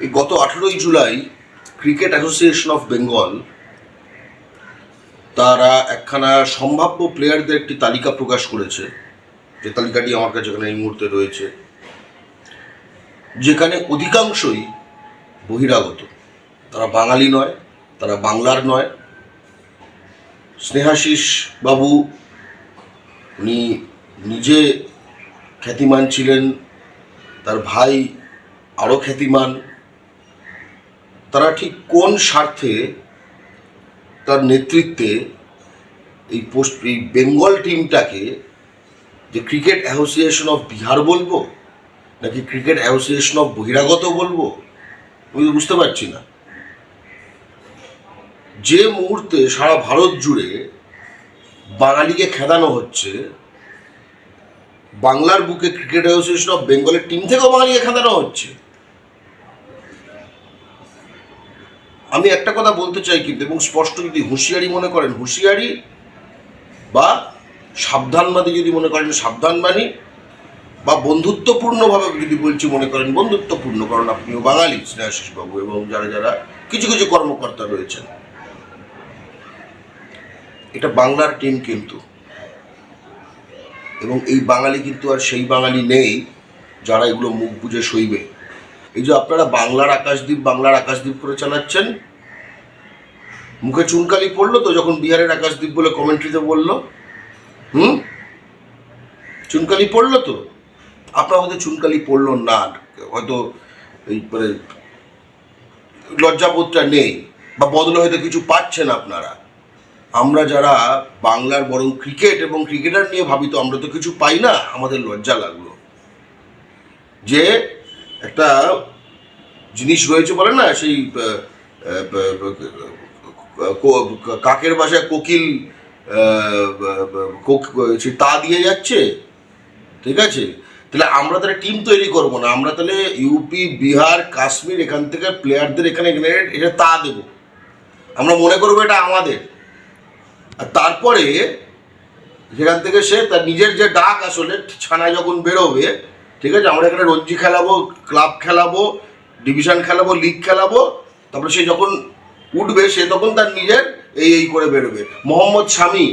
এই গত আঠেরোই July cricket association of Bengal তারা একখানা সম্ভাব্য প্লেয়ারদের একটি তালিকা প্রকাশ করেছে। যে তালিকাটি আমার কাছে এখানে এই মুহূর্তে রয়েছে। যেখানে অধিকাংশই বহিরাগত। তারা বাঙালি নয়, তারা বাংলার নয়। স্নেহাশিস বাবু উনি নিজে খ্যাতিমান ছিলেন, তার ভাই আরও খ্যাতিমান। তারা ঠিক কোন স্বার্থে তার নেতৃত্বে এই পোস্ট, এই বেঙ্গল টিমটাকে যে ক্রিকেট অ্যাসোসিয়েশন অফ বিহার বলব, নাকি ক্রিকেট অ্যাসোসিয়েশন অফ বহিরাগত বলব, আমি বুঝতে পারছি না। যে মুহূর্তে সারা ভারত জুড়ে বাঙালিকে খেদানো হচ্ছে, বাংলার বুকে ক্রিকেট অ্যাসোসিয়েশন অফ বেঙ্গলের টিম থেকেও বাঙালিকে খেদানো হচ্ছে। আমি একটা কথা বলতে চাই কিন্তু, এবং স্পষ্ট যদি হুঁশিয়ারি মনে করেন, হুঁশিয়ারি বা সাবধানবাদী যদি মনে করেন, সাবধানবাণী বা বন্ধুত্বপূর্ণভাবে যদি বলছি মনে করেন, বন্ধুত্বপূর্ণ, কারণ আপনিও বাঙালি স্নেহাশিসবাবু এবং যারা যারা কিছু কিছু কর্মকর্তা রয়েছেন। এটা বাংলার টিম কিন্তু। এবং এই বাঙালি কিন্তু আর সেই বাঙালি নেই যারা এগুলো মুখ বুঝে সইবে। এই যে আপনারা বাংলার আকাশদ্বীপ বাংলার আকাশদ্বীপ করে চালাচ্ছেন, মুখে চুনকালি পড়ল তো যখন বিহারের আকাশদ্বীপ বলে কমেন্ট্রিতে বলল? হুম? চুনকালি পড়ল তো? আপনার হয়তো চুনকালি পড়ল না, হয়তো এই মানে লজ্জাবোধটা নেই, বা বদলে হয়তো কিছু পাচ্ছেন আপনারা। আমরা যারা বাংলার বরং ক্রিকেট এবং ক্রিকেটার নিয়ে ভাবি তো আমরা তো কিছু পাই না, আমাদের লজ্জা লাগল। যে একটা জিনিস রয়েছে বলে না, সেই কাকের বাসায় কোকিল তা দিয়ে যাচ্ছে, ঠিক আছে? তাহলে আমরা তাহলে টিম তৈরি করব না, আমরা তাহলে ইউপি বিহার, কাশ্মীর, এখান থেকে প্লেয়ারদের এখানে এখানে এটা তা দেবো। আমরা মনে করব এটা আমাদের। আর তারপরে সেখান থেকে সে তার নিজের যে ডাক আসলে, ছানা যখন বেরোবে ঠিক আছে? আমরা এখানে রঞ্জি খেলাবো, ক্লাব খেলাবো, ডিভিশন খেলাবো লিগ খেলাবো। তারপরে সে যখন উঠবে, সে তখন তার নিজের এই এই করে বেরোবে। মোহাম্মদ শামি,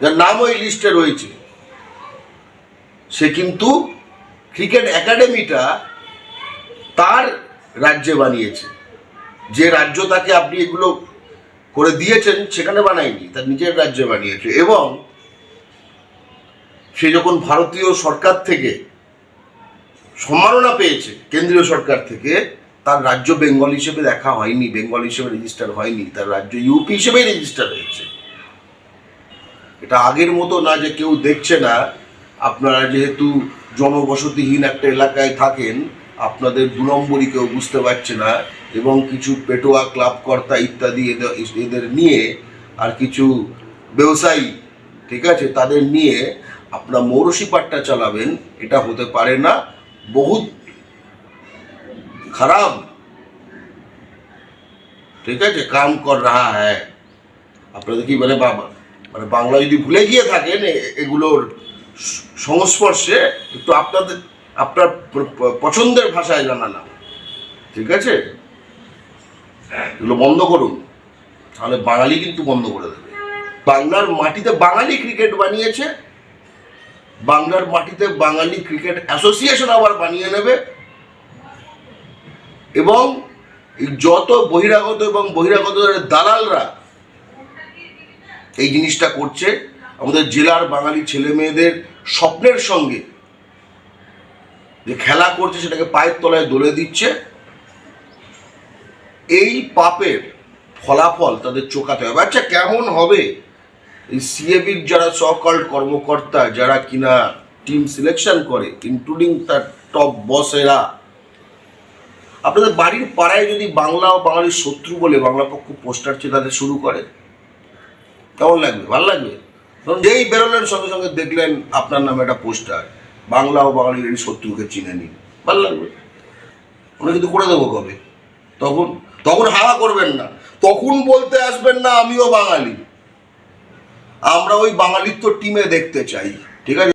যার নাম ওই লিস্টে রয়েছে, সে কিন্তু ক্রিকেট একাডেমিটা তার রাজ্যে বানিয়েছে। যে রাজ্য তাকে আপনি এগুলো করে দিয়েছেন, সেখানে বানায়নি, তার নিজের রাজ্যে বানিয়েছে। এবং সে যখন ভারতীয় সরকার থেকে সম্মাননা পেয়েছে কেন্দ্রীয় সরকার থেকে। তার রাজ্য বেঙ্গল হিসেবে দেখা হয়নি, বেঙ্গল হিসেবে রেজিস্টার হয়নি, তার রাজ্য ইউপি হিসেবে রেজিস্টার হয়েছে। এটা আগের মতো না যে কেউ দেখছে না। আপনারা যেহেতু জনবসতিহীন একটা এলাকায় থাকেন, আপনাদের দু নম্বরই কেউ বুঝতে পারছে না এবং কিছু পেটোয়া ক্লাব কর্তা ইত্যাদি এদের- এদের নিয়ে আর কিছু ব্যবসায়ী, ঠিক আছে, তাদের নিয়ে আপনার মৌরসি পাট্টা চালাবেন, এটা হতে পারে না। বহুত খারাপ। ঠিক আছে, কাম কর রাহা হ্যায়। আপনাদের কি মানে বাবা মানে বাংলা যদি ভুলে গিয়ে থাকেন এগুলোর সংস্পর্শে একটু আপনাদের, আপনার পছন্দের ভাষায় জানালাম। ঠিক আছে? এগুলো বন্ধ করুন। তাহলে বাঙালি কিন্তু বন্ধ করে দেবে। বাংলার মাটিতে বাঙালি ক্রিকেট বানিয়েছে। বাংলার মাটিতে বাঙালি ক্রিকেট অ্যাসোসিয়েশন আবার বানিয়ে নেবে। এবং যত বহিরাগত এবং বহিরাগত দালালরা এই জিনিসটা করছে, আমাদের জেলার বাঙালি ছেলে মেয়েদের স্বপ্নের সঙ্গে যে খেলা করছে সেটাকে পায়ের তলায় দোলে দিচ্ছে, এই পাপের ফলাফল তাদের চোখাতে হবে। আচ্ছা কেমন হবে? এই সিএবির যারা সকল কর্মকর্তা, যারা কিনা টিম সিলেকশন করে ইনক্লুডিং তার টপ বসেরা আপনাদের বাড়ির পাড়ায় যদি বাংলা ও বাঙালির শত্রু বলে বাংলা পক্ষ পোস্টার চেতাতে শুরু করে, কেমন লাগবে? ভালো লাগবে? যেই বেরোলেন, সঙ্গে সঙ্গে দেখলেন আপনার নামে একটা পোস্টার, বাংলা ও বাঙালির শত্রুকে চিনে নিন। ভালো লাগবে? আমরা কিন্তু করে দেবো কবে? তখন তখন হাওয়া করবেন না। তখন বলতে আসবেন না, আমিও বাঙালি। আমরা ওই বাঙালিত্ব টিমে দেখতে চাই ঠিক আছে?